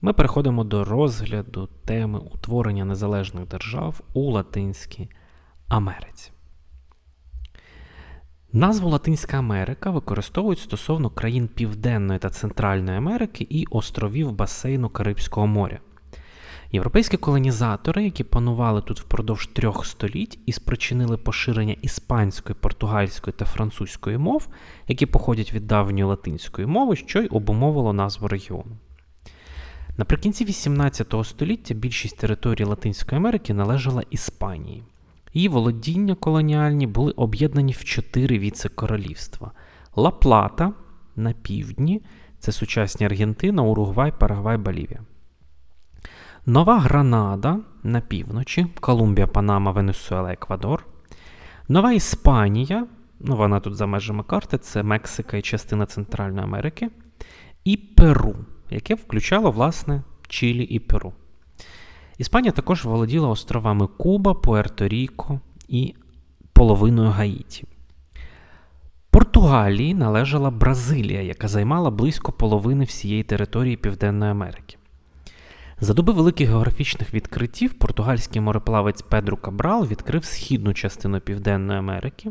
ми переходимо до розгляду теми утворення незалежних держав у Латинській Америці. Назву Латинська Америка використовують стосовно країн Південної та Центральної Америки і островів басейну Карибського моря. Європейські колонізатори, які панували тут впродовж трьох століть і спричинили поширення іспанської, португальської та французької мов, які походять від давньої латинської мови, що й обумовило назву регіону. Наприкінці XVIII століття більшість територій Латинської Америки належала Іспанії. Її володіння колоніальні були об'єднані в чотири віце-королівства: Ла-Плата на півдні, це сучасні Аргентина, Уругвай, Парагвай, Болівія. Нова Гранада на півночі, Колумбія, Панама, Венесуела, Еквадор. Нова Іспанія, ну вона тут за межами карти, це Мексика і частина Центральної Америки. І Перу, яке включало, власне, Чилі і Перу. Іспанія також володіла островами Куба, Пуерто-Ріко і половиною Гаїті. Португалії належала Бразилія, яка займала близько половини всієї території Південної Америки. За доби великих географічних відкриттів португальський мореплавець Педро Кабрал відкрив східну частину Південної Америки,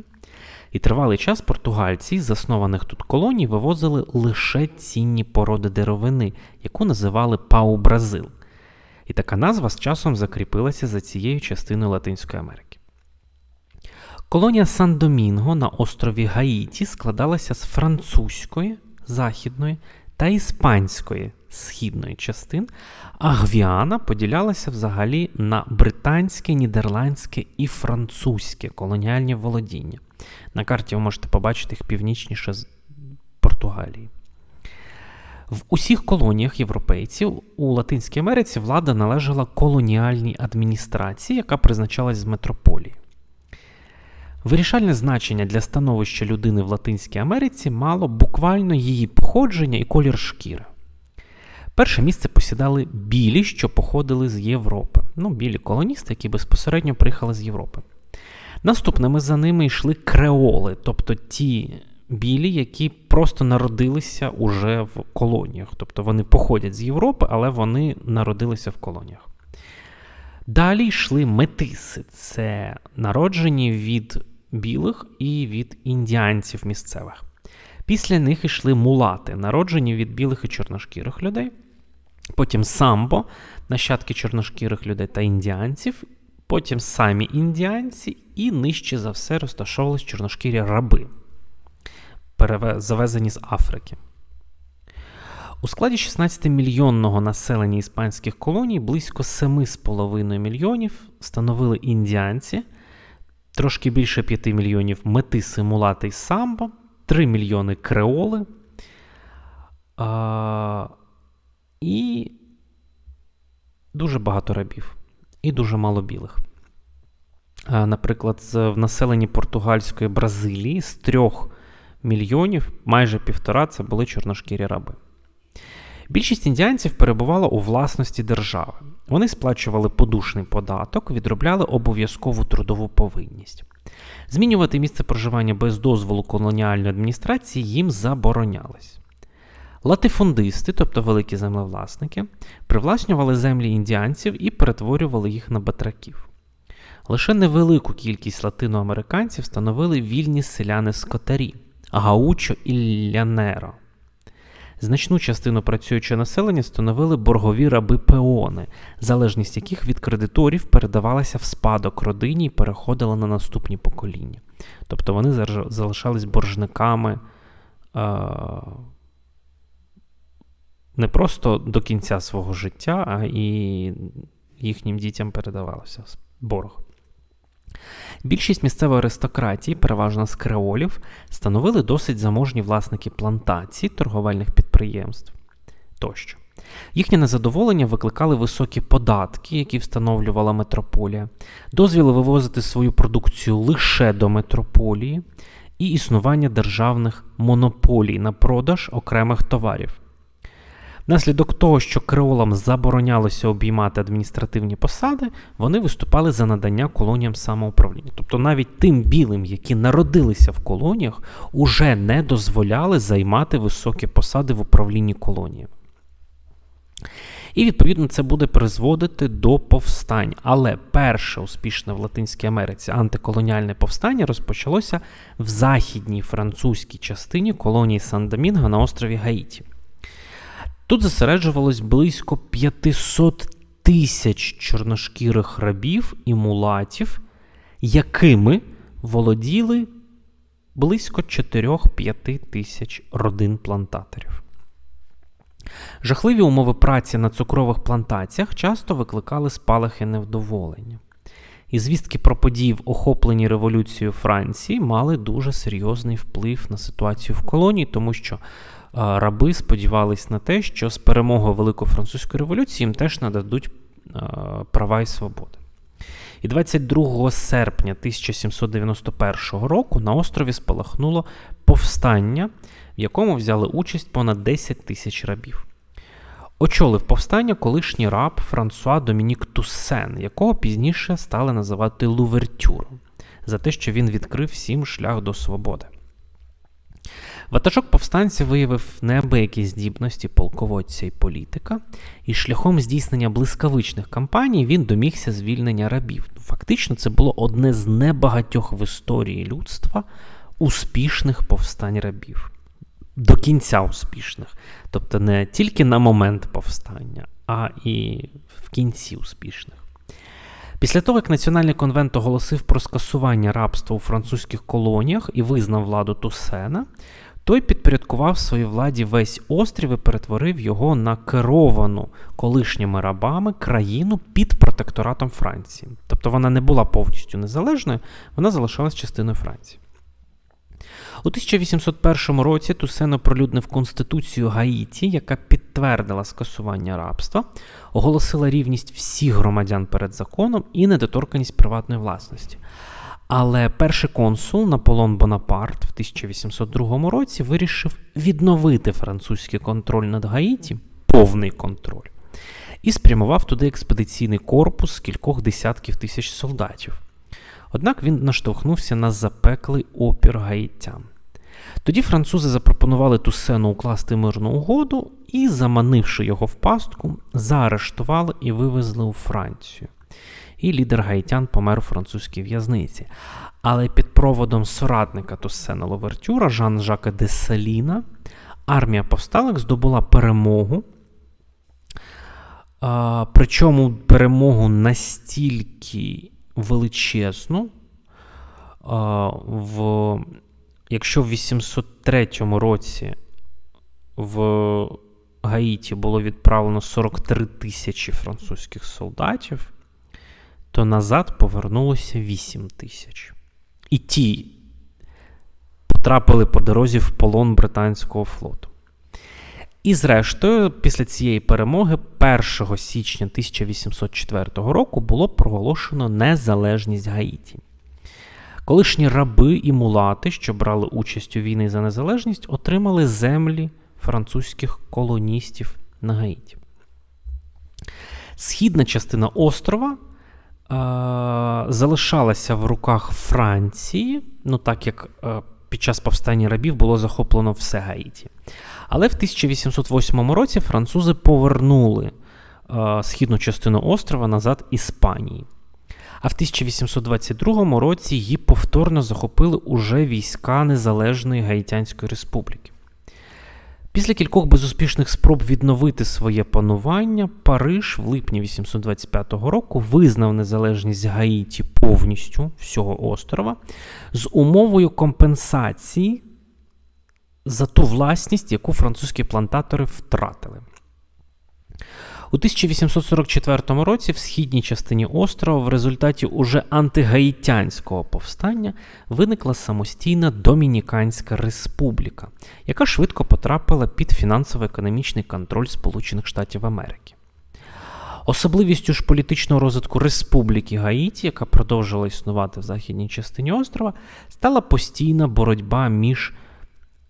і тривалий час португальці з заснованих тут колоній вивозили лише цінні породи деревини, яку називали Пау Бразил. І така назва з часом закріпилася за цією частиною Латинської Америки. Колонія Сан-Домінго на острові Гаїті складалася з французької, західної та іспанської східної частин, а Гвіана поділялася взагалі на британське, нідерландське і французьке колоніальні володіння. На карті ви можете побачити їх північніше з Португалії. В усіх колоніях європейців у Латинській Америці влада належала колоніальній адміністрації, яка призначалась з метрополії. Вирішальне значення для становища людини в Латинській Америці мало буквально її походження і колір шкіри. Перше місце посідали білі, що походили з Європи. Ну, білі колоністи, які безпосередньо приїхали з Європи. Наступними за ними йшли креоли, тобто ті білі, які просто народилися уже в колоніях. Тобто вони походять з Європи, але вони народилися в колоніях. Далі йшли метиси, це народжені від білих і від індіанців місцевих. Після них йшли мулати, народжені від білих і чорношкірих людей. Потім самбо, нащадки чорношкірих людей та індіанців. Потім самі індіанці, і нижче за все розташовувались чорношкірі раби, завезені з Африки. У складі 16-мільйонного населення іспанських колоній близько 7,5 мільйонів становили індіанці, трошки більше 5 мільйонів метиси, мулати й самбо, 3 мільйони креоли. А, І дуже багато рабів, і дуже мало білих. Наприклад, в населенні португальської Бразилії з 3 мільйонів майже півтора це були чорношкірі раби. Більшість індіанців перебувала у власності держави. Вони сплачували подушний податок, відробляли обов'язкову трудову повинність. Змінювати місце проживання без дозволу колоніальної адміністрації їм заборонялось. Латифундисти, тобто великі землевласники, привласнювали землі індіанців і перетворювали їх на батраків. Лише невелику кількість латиноамериканців становили вільні селяни скотарі Гаучо і Лянеро. Значну частину працюючого населення становили боргові раби пеони, залежність яких від кредиторів передавалася в спадок родині і переходила на наступні покоління. Тобто вони залишались боржниками е- не просто до кінця свого життя, а і їхнім дітям передавалося борг. Більшість місцевої аристократії, переважно з креолів, становили досить заможні власники плантацій, торговельних підприємств тощо. Їхнє незадоволення викликали високі податки, які встановлювала метрополія, дозвіли вивозити свою продукцію лише до метрополії, і існування державних монополій на продаж окремих товарів. Внаслідок того, що креолам заборонялося обіймати адміністративні посади, вони виступали за надання колоніям самоуправління. Тобто навіть тим білим, які народилися в колоніях, уже не дозволяли займати високі посади в управлінні колоніями. І, відповідно, це буде призводити до повстань. Але перше успішне в Латинській Америці антиколоніальне повстання розпочалося в західній французькій частині колонії Сан-Домінго на острові Гаїті. Тут зосереджувалось близько 500 тисяч чорношкірих рабів і мулатів, якими володіли близько 4-5 тисяч родин плантаторів. Жахливі умови праці на цукрових плантаціях часто викликали спалахи невдоволення. І звістки про події в охопленій революцією Франції мали дуже серйозний вплив на ситуацію в колонії, тому що раби сподівались на те, що з перемогою Великої французької революції їм теж нададуть права і свободи. І 22 серпня 1791 року на острові спалахнуло повстання, в якому взяли участь понад 10 тисяч рабів. Очолив повстання колишній раб Франсуа Домінік Туссен, якого пізніше стали називати Лувертюром, за те, що він відкрив всім шлях до свободи. Ватажок повстанців виявив неабиякі здібності полководця і політика, і шляхом здійснення блискавичних кампаній він домігся звільнення рабів. Фактично, це було одне з небагатьох в історії людства успішних повстань рабів. До кінця успішних. Тобто не тільки на момент повстання, а і в кінці успішних. Після того, як Національний конвент оголосив про скасування рабства у французьких колоніях і визнав владу Тусена, той підпорядкував своїй владі весь острів і перетворив його на керовану колишніми рабами країну під протекторатом Франції. Тобто вона не була повністю незалежною, вона залишалась частиною Франції. У 1801 році Тусен оприлюднив Конституцію Гаїті, яка підтвердила скасування рабства, оголосила рівність всіх громадян перед законом і недоторканість приватної власності. Але перший консул Наполон Бонапарт в 1802 році вирішив відновити французький контроль над Гаїті, повний контроль, і спрямував туди експедиційний корпус з кількох десятків тисяч солдатів. Однак він наштовхнувся на запеклий опір гаїтян. Тоді французи запропонували Тусену укласти мирну угоду і, заманивши його в пастку, заарештували і вивезли у Францію і лідер гаїтян помер у французькій в'язниці. Але під проводом соратника Туссена Ловертюра Жан Жака де Саліна армія повсталих здобула перемогу. Причому перемогу настільки величезну, в, якщо в 803 році в Гаїті було відправлено 43 тисячі французьких солдатів, то назад повернулося 8 тисяч. І ті потрапили по дорозі в полон британського флоту. І, зрештою, після цієї перемоги, 1 січня 1804 року було проголошено незалежність Гаїті. Колишні раби і мулати, що брали участь у війні за незалежність, отримали землі французьких колоністів на Гаїті. Східна частина острова залишалася в руках Франції, ну так як е, під час повстання рабів було захоплено все Гаїті. Але в 1808 році французи повернули е, східну частину острова назад Іспанії. А в 1822 році її повторно захопили уже війська Незалежної Гаїтянської Республіки. Після кількох безуспішних спроб відновити своє панування, Париж в липні 825 року визнав незалежність Гаїті повністю всього острова з умовою компенсації за ту власність, яку французькі плантатори втратили. У 1844 році в східній частині острова в результаті уже антигаїтянського повстання виникла самостійна Домініканська республіка, яка швидко потрапила під фінансово-економічний контроль Сполучених Штатів Америки. Особливістю ж політичного розвитку Республіки Гаїті, яка продовжила існувати в західній частині острова, стала постійна боротьба між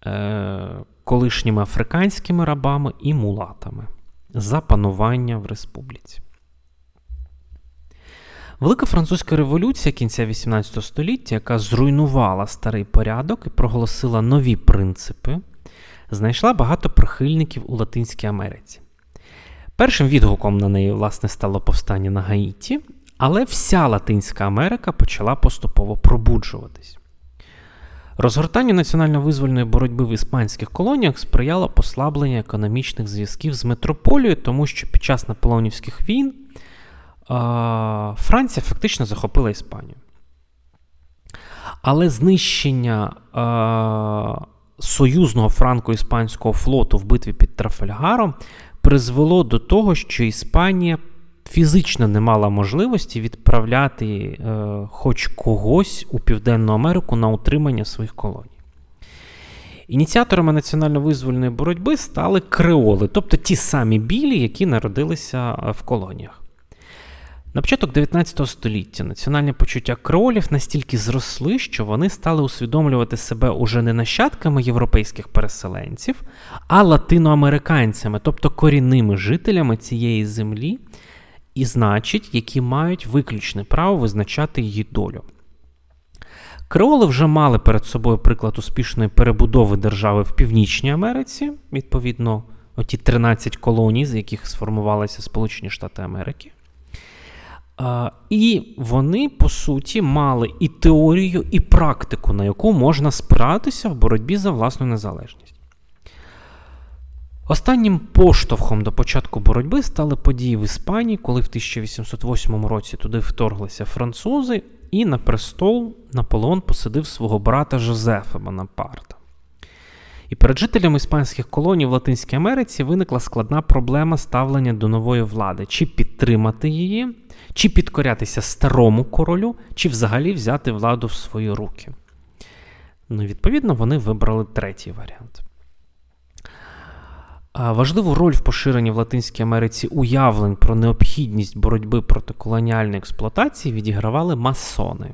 е, колишніми африканськими рабами і мулатами за панування в республіці. Велика французька революція кінця 18 століття, яка зруйнувала старий порядок і проголосила нові принципи, знайшла багато прихильників у Латинській Америці. Першим відгуком на неї, власне, стало повстання на Гаїті, але вся Латинська Америка почала поступово пробуджуватись. Розгортанню національно-визвольної боротьби в іспанських колоніях сприяло послаблення економічних зв'язків з метрополією, тому що під час наполеонівських війн Франція фактично захопила Іспанію. Але знищення союзного франко-іспанського флоту в битві під Трафальгаром призвело до того, що Іспанія фізично не мала можливості відправляти е, хоч когось у Південну Америку на утримання своїх колоній. Ініціаторами національно-визвольної боротьби стали креоли, тобто ті самі білі, які народилися е, в колоніях. На початок 19 століття національне почуття креолів настільки зросли, що вони стали усвідомлювати себе уже не нащадками європейських переселенців, а латиноамериканцями, тобто корінними жителями цієї землі, і значить, які мають виключне право визначати її долю. Креоли вже мали перед собою приклад успішної перебудови держави в Північній Америці, відповідно, оті 13 колоній, з яких сформувалися Сполучені Штати Америки. І вони, по суті, мали і теорію, і практику, на яку можна спиратися в боротьбі за власну незалежність. Останнім поштовхом до початку боротьби стали події в Іспанії, коли в 1808 році туди вторглися французи, і на престол Наполеон посадив свого брата Жозефа Бонапарта. І перед жителями іспанських колоній в Латинській Америці виникла складна проблема ставлення до нової влади: чи підтримати її, чи підкорятися старому королю, чи взагалі взяти владу в свої руки. Ну, Відповідно, вони вибрали третій варіант. Важливу роль в поширенні в Латинській Америці уявлень про необхідність боротьби проти колоніальної експлуатації відігравали масони.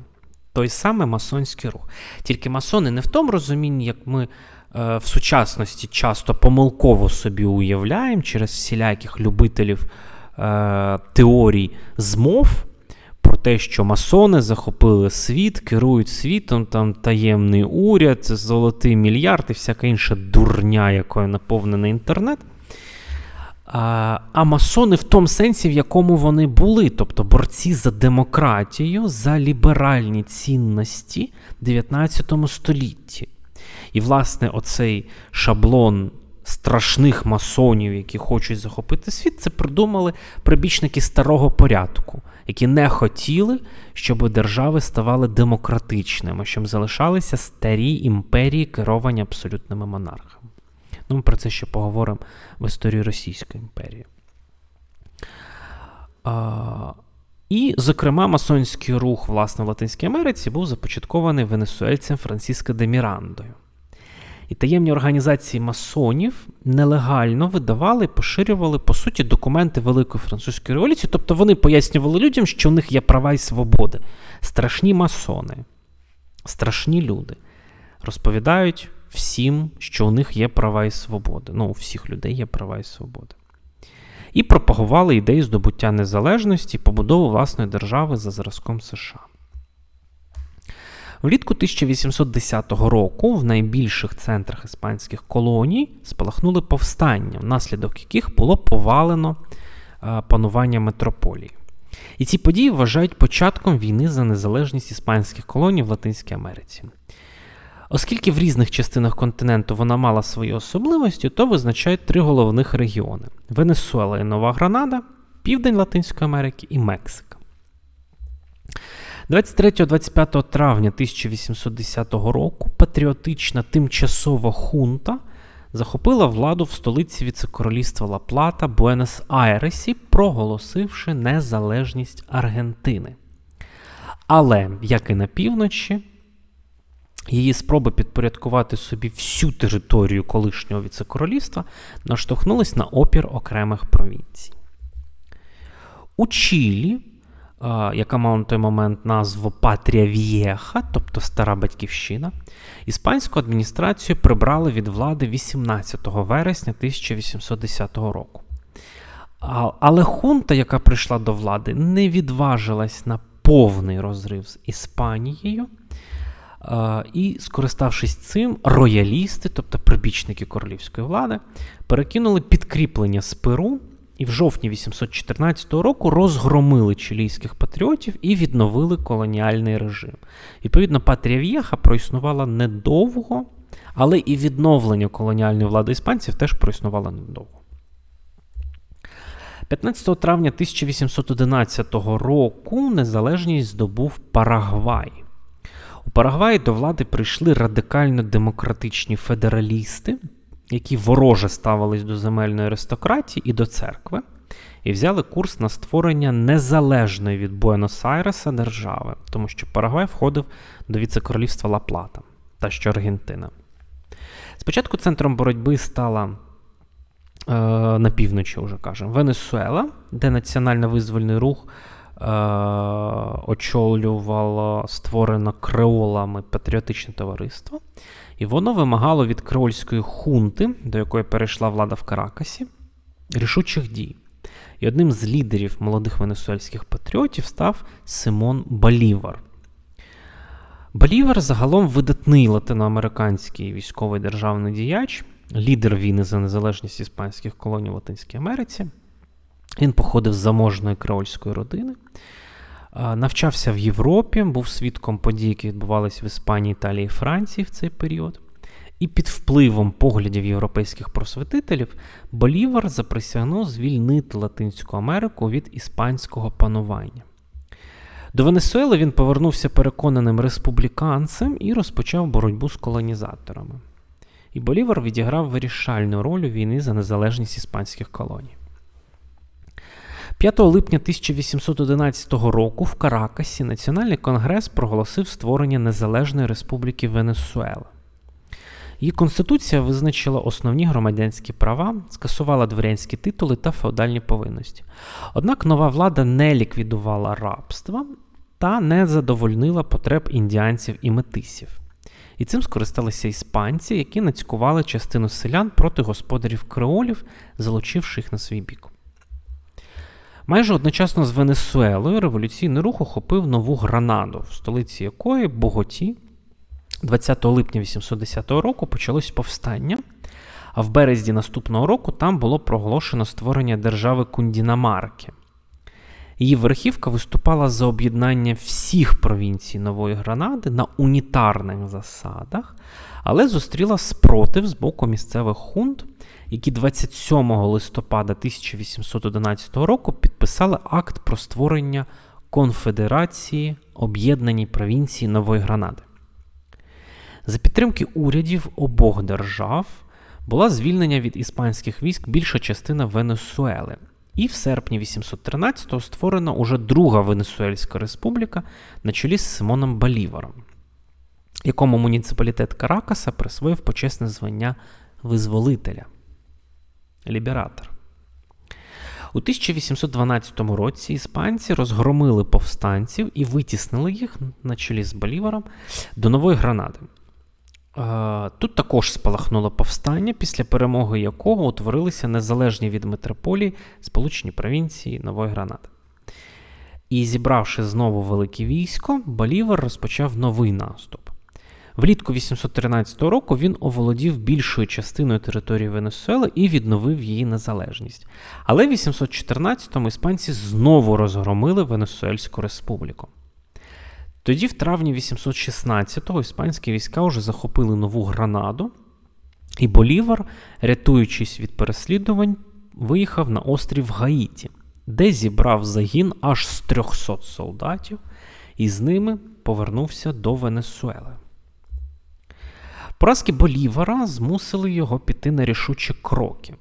Той самий масонський рух. Тільки масони не в тому розумінні, як ми е, в сучасності часто помилково собі уявляємо через всіляких любителів е, теорій змов те, що масони захопили світ, керують світом, там таємний уряд, золотий мільярд і всяка інша дурня, якою наповнений інтернет. А а масони в тому сенсі, в якому вони були, тобто борці за демократію, за ліберальні цінності в 19 столітті. І, власне, оцей шаблон страшних масонів, які хочуть захопити світ, це придумали прибічники старого порядку які не хотіли, щоб держави ставали демократичними, щоб залишалися старі імперії, керовані абсолютними монархами. Ну, Ми про це ще поговоримо в історії Російської імперії. А, І, зокрема, масонський рух власне в Латинській Америці був започаткований венесуельцем Франциско де Мірандою. І таємні організації масонів нелегально видавали поширювали, по суті, документи Великої французької революції. Тобто вони пояснювали людям, що в них є права і свободи. Страшні масони, страшні люди розповідають всім, що у них є права і свободи. Ну, у всіх людей є права і свободи. І пропагували ідеї здобуття незалежності побудову власної держави за зразком США. Влітку 1810 року в найбільших центрах іспанських колоній спалахнули повстання, внаслідок яких було повалено е, панування метрополії. І ці події вважають початком війни за незалежність іспанських колоній в Латинській Америці. Оскільки в різних частинах континенту вона мала свої особливості, то визначають три головних регіони: Венесуела і Нова Гранада, Південь Латинської Америки і Мексика. 23-25 травня 1810 року патріотична тимчасова хунта захопила владу в столиці віцекоролівства Ла Плата Буенос Айресі, проголосивши незалежність Аргентини. Але, як і на півночі, її спроби підпорядкувати собі всю територію колишнього віцекоролівства наштовхнулись на опір окремих провінцій. У Чилі яка мала на той момент назву Патрія В'єха, тобто Стара Батьківщина, іспанську адміністрацію прибрали від влади 18 вересня 1810 року. Але хунта, яка прийшла до влади, не відважилась на повний розрив з Іспанією. І, скориставшись цим, роялісти, тобто прибічники королівської влади, перекинули підкріплення з Перу і в жовтні 814 року розгромили чилійських патріотів і відновили колоніальний режим. Відповідно, Патрія В'єха проіснувала недовго, але і відновлення колоніальної влади іспанців теж проіснувало недовго. 15 травня 1811 року незалежність здобув Парагвай. У Парагваї до влади прийшли радикально демократичні федералісти, які вороже ставились до земельної аристократії і до церкви, і взяли курс на створення незалежної від Буенос-Айреса держави, тому що Парагвай входив до віце-королівства Ла Плата та що Аргентина. Спочатку центром боротьби стала е, на півночі, вже кажемо, Венесуела, де національно-визвольний рух е, очолювало створено креолами патріотичне товариство. І воно вимагало від креольської хунти, до якої перейшла влада в Каракасі, рішучих дій. І одним з лідерів молодих венесуельських патріотів став Симон Балівар. Балівар загалом видатний латиноамериканський військовий державний діяч, лідер війни за незалежність іспанських колоній в Латинській Америці. Він походив з заможної креольської родини. Навчався в Європі, був свідком подій, які відбувалися в Іспанії, Італії Франції в цей період. І під впливом поглядів європейських просветителів Болівар заприсягнув звільнити Латинську Америку від іспанського панування. До Венесуели він повернувся переконаним республіканцем і розпочав боротьбу з колонізаторами. І Болівар відіграв вирішальну роль у війни за незалежність іспанських колоній. 5 липня 1811 року в Каракасі Національний конгрес проголосив створення Незалежної Республіки Венесуела. Її конституція визначила основні громадянські права, скасувала дворянські титули та феодальні повинності. Однак нова влада не ліквідувала рабства та не задовольнила потреб індіанців і метисів. І цим скористалися іспанці, які нацькували частину селян проти господарів креолів, залучивши їх на свій бік. Майже одночасно з Венесуелою революційний рух охопив нову Гранаду, в столиці якої Боготі 20 липня 810 року почалось повстання, а в березні наступного року там було проголошено створення держави Кундінамарки. Її верхівка виступала за об'єднання всіх провінцій Нової Гранади на унітарних засадах, але зустріла спротив з боку місцевих хунт, які 27 листопада 1811 року підписали акт про створення Конфедерації Об'єднаній провінції Нової Гранади. За підтримки урядів обох держав була звільнення від іспанських військ більша частина Венесуели. І в серпні 813-го створена уже друга Венесуельська республіка на чолі з Симоном Баліваром, якому муніципалітет Каракаса присвоїв почесне звання визволителя лібератор. У 1812 році іспанці розгромили повстанців і витіснили їх на чолі з Боліваром до Нової Гранади. Тут також спалахнуло повстання, після перемоги якого утворилися незалежні від метрополії Сполучені провінції Нової Гранади. І зібравши знову велике військо, Болівар розпочав новий наступ. Влітку 813 року він оволодів більшою частиною території Венесуели і відновив її незалежність. Але в 814-му іспанці знову розгромили Венесуельську республіку. Тоді, в травні 816-го, іспанські війська вже захопили нову Гранаду, і Болівар, рятуючись від переслідувань, виїхав на острів Гаїті, де зібрав загін аж з 300 солдатів, і з ними повернувся до Венесуели. Поразки Болівара змусили його піти на рішучі кроки.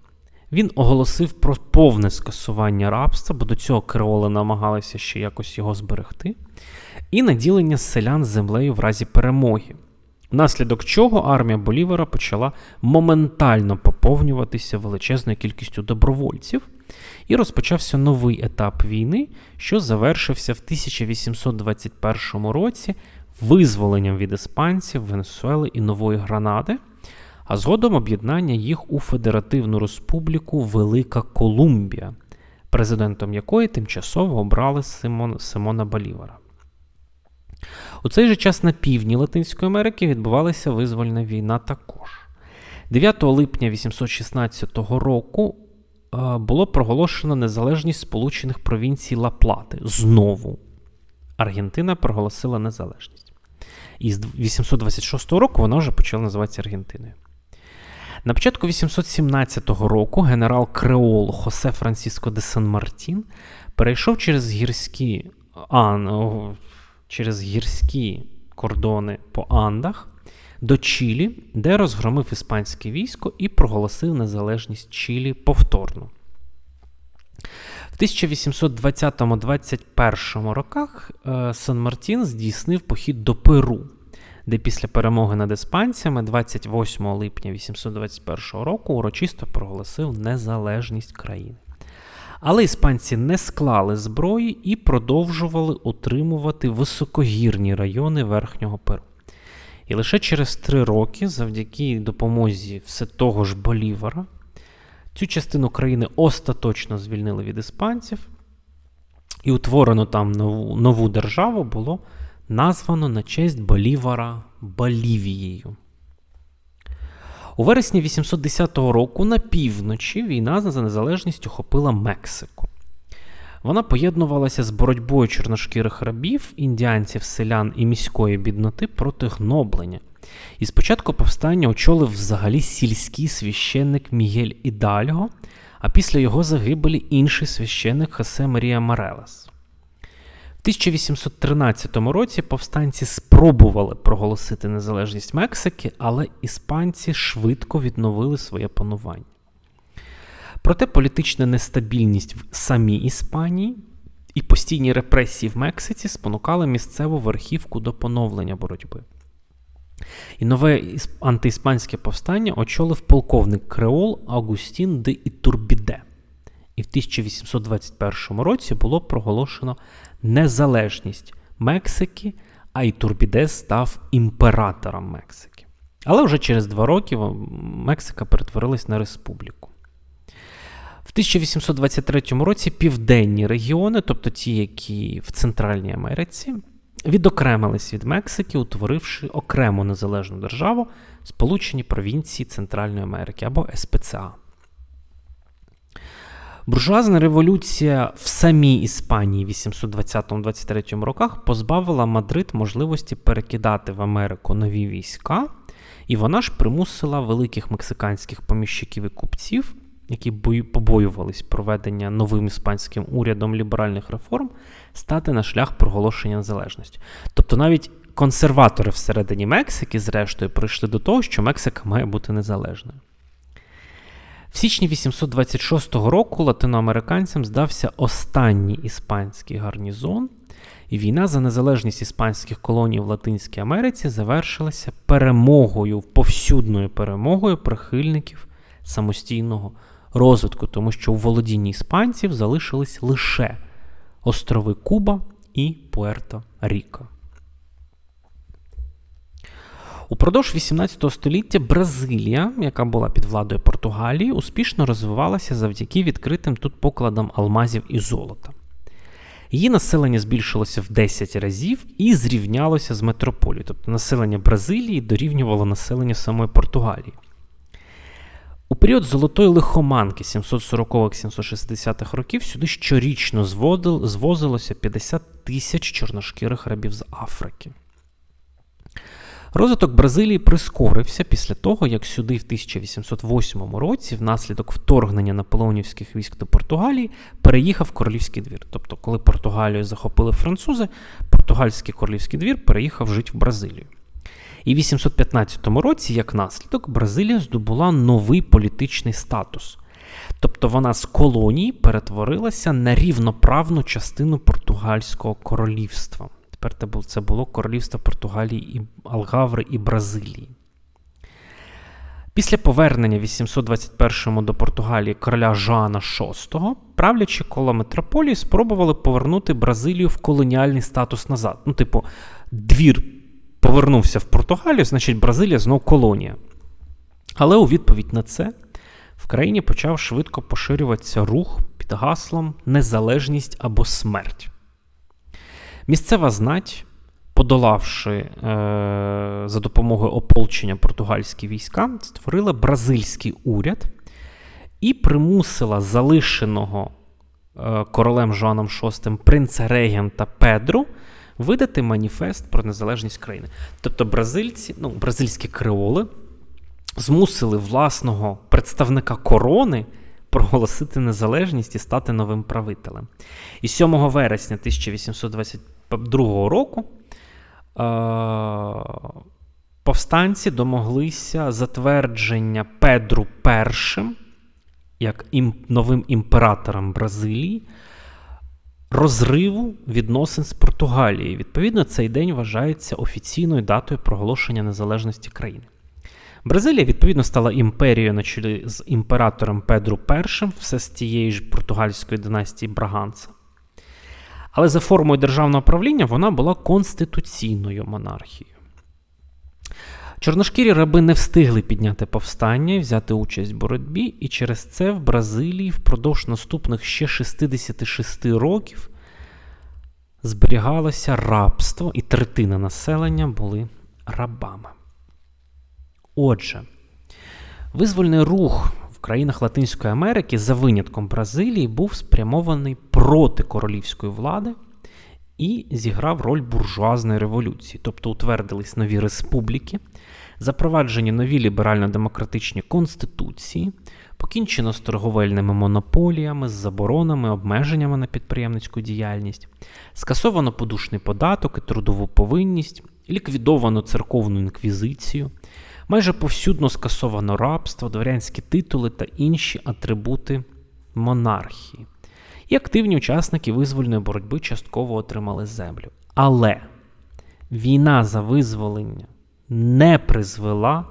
Він оголосив про повне скасування рабства, бо до цього креоли намагалися ще якось його зберегти, і наділення селян землею в разі перемоги, внаслідок чого армія Болівара почала моментально поповнюватися величезною кількістю добровольців, і розпочався новий етап війни, що завершився в 1821 році визволенням від іспанців Венесуели і Нової Гранади, а згодом об'єднання їх у Федеративну Республіку Велика Колумбія, президентом якої тимчасово обрали Симон, Симона Болівара. У цей же час на півдні Латинської Америки відбувалася визвольна війна також. 9 липня 816 року було проголошено незалежність Сполучених провінцій Ла-Плати. Знову Аргентина проголосила незалежність. І з 826 року вона вже почала називатися Аргентиною. На початку 817 року генерал Креол Хосе Франциско де Сан Мартін перейшов через гірські а, через гірські кордони по Андах до Чилі, де розгромив іспанське військо і проголосив незалежність Чилі повторно. В 1820-21 роках е, Сан Мартін здійснив похід до Перу, де після перемоги над іспанцями 28 липня 821 року урочисто проголосив незалежність країни. Але іспанці не склали зброї і продовжували утримувати високогірні райони Верхнього Перу. І лише через три роки, завдяки допомозі все того ж Болівара, цю частину країни остаточно звільнили від іспанців, і утворено там нову, нову державу було названо на честь Болівара Болівією. У вересні 810 року на півночі війна за незалежність охопила Мексику. Вона поєднувалася з боротьбою чорношкірих рабів, індіанців, селян і міської бідноти проти гноблення. І спочатку повстання очолив взагалі сільський священник Мігель Ідальго, а після його загибелі інший священник Хосе Марія Марелес. В 1813 році повстанці спробували проголосити незалежність Мексики, але іспанці швидко відновили своє панування. Проте політична нестабільність в самій Іспанії і постійні репресії в Мексиці спонукали місцеву верхівку до поновлення боротьби. І нове антиіспанське повстання очолив полковник Креол Агустін де Ітурбіде. І в 1821 році було проголошено незалежність Мексики, а Ітурбіде став імператором Мексики. Але вже через два роки Мексика перетворилась на республіку. В 1823 році південні регіони, тобто ті, які в Центральній Америці, відокремились від Мексики, утворивши окрему незалежну державу Сполучені Провінції Центральної Америки або СПЦА. Буржуазна революція в самій Іспанії в 820-23 роках позбавила Мадрид можливості перекидати в Америку нові війська, і вона ж примусила великих мексиканських поміщиків і купців які побоювались проведення новим іспанським урядом ліберальних реформ, стати на шлях проголошення незалежності. Тобто навіть консерватори всередині Мексики, зрештою, прийшли до того, що Мексика має бути незалежною. В січні 826 року латиноамериканцям здався останній іспанський гарнізон, і війна за незалежність іспанських колоній в Латинській Америці завершилася перемогою, повсюдною перемогою прихильників самостійного розвитку, тому що у володінні іспанців залишились лише острови Куба і Пуерто Ріко. Упродовж 18 століття Бразилія, яка була під владою Португалії, успішно розвивалася завдяки відкритим тут покладам алмазів і золота. Її населення збільшилося в 10 разів і зрівнялося з метрополією. Тобто населення Бразилії дорівнювало населенню самої Португалії. У період золотої лихоманки 740-760-х років сюди щорічно звозилося 50 тисяч чорношкірих рабів з Африки. Розвиток Бразилії прискорився після того, як сюди в 1808 році, внаслідок вторгнення наполеонівських військ до Португалії, переїхав королівський двір. Тобто, коли Португалію захопили французи, португальський королівський двір переїхав жити в Бразилію. І в 815 році, як наслідок, Бразилія здобула новий політичний статус. Тобто вона з колонії перетворилася на рівноправну частину португальського королівства. Тепер це було королівство Португалії, і Алгаври і Бразилії. Після повернення 821-му до Португалії короля Жоана VI, правлячі коло метрополії спробували повернути Бразилію в колоніальний статус назад. Ну, типу, двір повернувся в Португалію, значить Бразилія знов колонія. Але у відповідь на це в країні почав швидко поширюватися рух під гаслом незалежність або смерть. Місцева знать, подолавши е, за допомогою ополчення португальські війська, створила бразильський уряд. і примусила залишеного е, королем Жоаном VI принца регента Педру видати маніфест про незалежність країни. Тобто бразильці, ну, бразильські креоли змусили власного представника корони проголосити незалежність і стати новим правителем. І 7 вересня 1822 року е- повстанці домоглися затвердження Педру І як ім, новим імператором Бразилії. Розриву відносин з Португалією. Відповідно, цей день вважається офіційною датою проголошення незалежності країни. Бразилія, відповідно, стала імперією на чолі з імператором Педру І, все з тієї ж португальської династії Браганца. Але за формою державного правління вона була конституційною монархією. Чорношкірі раби не встигли підняти повстання і взяти участь в боротьбі, і через це в Бразилії впродовж наступних ще 66 років зберігалося рабство, і третина населення були рабами. Отже, визвольний рух в країнах Латинської Америки за винятком Бразилії був спрямований проти королівської влади і зіграв роль буржуазної революції, тобто утвердились нові республіки, запроваджені нові ліберально-демократичні конституції, покінчено з торговельними монополіями, з заборонами, обмеженнями на підприємницьку діяльність, скасовано подушний податок і трудову повинність, ліквідовано церковну інквізицію. Майже повсюдно скасовано рабство, дворянські титули та інші атрибути монархії. І активні учасники визвольної боротьби частково отримали землю. Але війна за визволення не призвела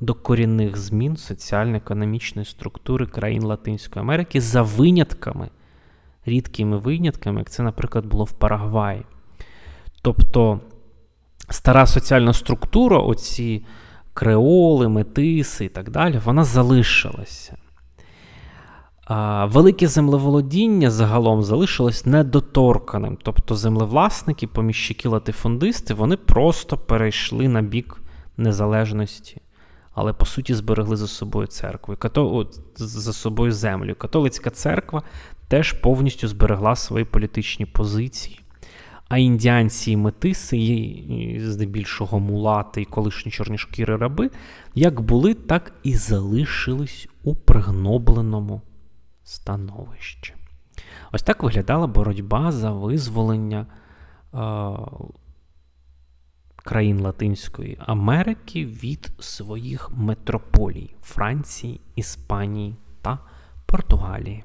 до корінних змін соціально-економічної структури країн Латинської Америки за винятками, рідкими винятками, як це, наприклад, було в Парагваї. Тобто стара соціальна структура, оці креоли, метиси і так далі, вона залишилася. Велике землеволодіння загалом залишилось недоторканим. Тобто землевласники, поміщики латифундисти, вони просто перейшли на бік незалежності, але по суті зберегли за собою церкву, за собою землю. Католицька церква теж повністю зберегла свої політичні позиції. А індіанці і метиси, здебільшого мулати і колишні чорнішкіри раби, як були, так і залишились у пригнобленому становищі. Ось так виглядала боротьба за визволення е, країн Латинської Америки від своїх метрополій Франції, Іспанії та Португалії.